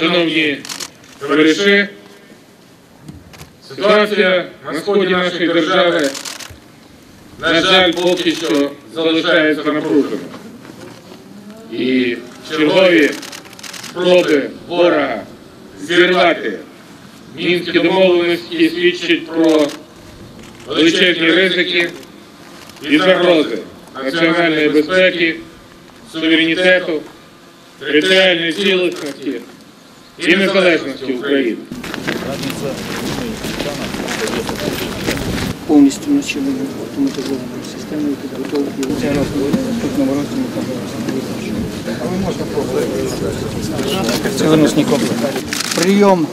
Шановні товариші, ситуація на сході нашої держави, на жаль, поки що залишається напруженою. І чергові спроби ворога зірвати мінські домовленості свідчать про величезні ризики і загрози національної безпеки, суверенітету, територіальної цілісності і незалежності України. повністю навчили автоматизованою системою підготовки. Року в ми там Але можна пробувати. Цілоносні комплекси. Прийом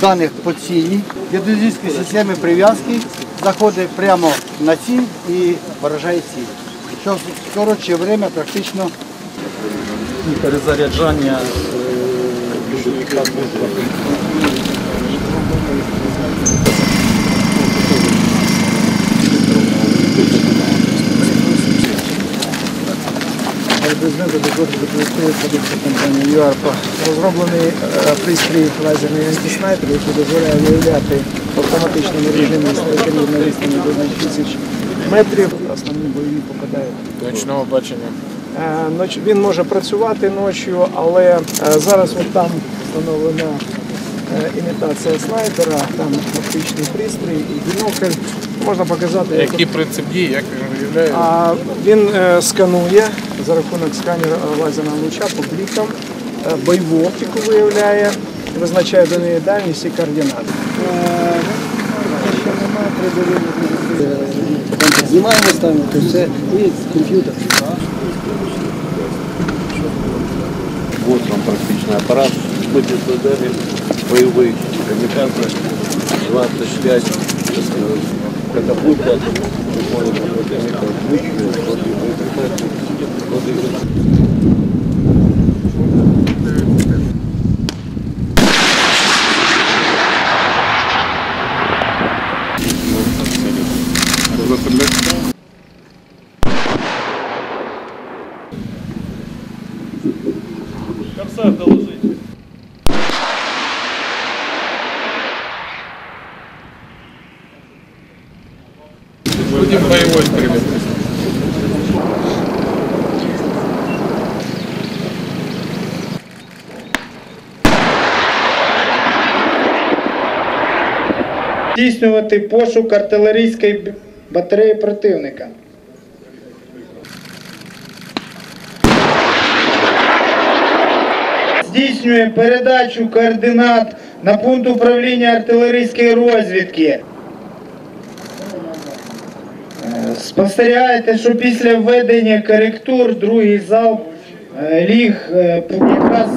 даних по цілі. Геодезичні системи прив'язки заходить прямо на ціль і виражає ціль. Що в коротше время практично перезаряджання Розроблений е, пристрій лазерний антиснайпер, який дозволяє виявляти в автоматичному режимі снайперів на відстані до 2000 метрів. Основні бойові попадають. Ночного бачення. Е, Він може працювати ночі, але е, зараз от там встановлена е, імітація снайпера, там оптичний пристрій і бінокль. Можна показати, як принцип дії, як він виявляє? а він сканує за рахунок сканера лазерного луча по блікам, е, бойову оптику виявляє, визначає до неї дальність і координати. знімаємо, ставимо, то все і комп'ютер. Вот вам практичный аппарат. Мы здесь создали боевые камикадзе 25 катапульта. Thank you. на противника, выкидывает, вот и боеприпасы, вот и Будем боевой стрелять. здійснювати пошук артилерійської б- батареї противника. здійснює передачу координат на пункт управління артилерійської розвідки. Е, спостерігаєте, що після введення коректур другий залп е, ліг е, якраз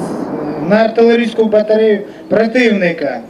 на артилерійську батарею противника.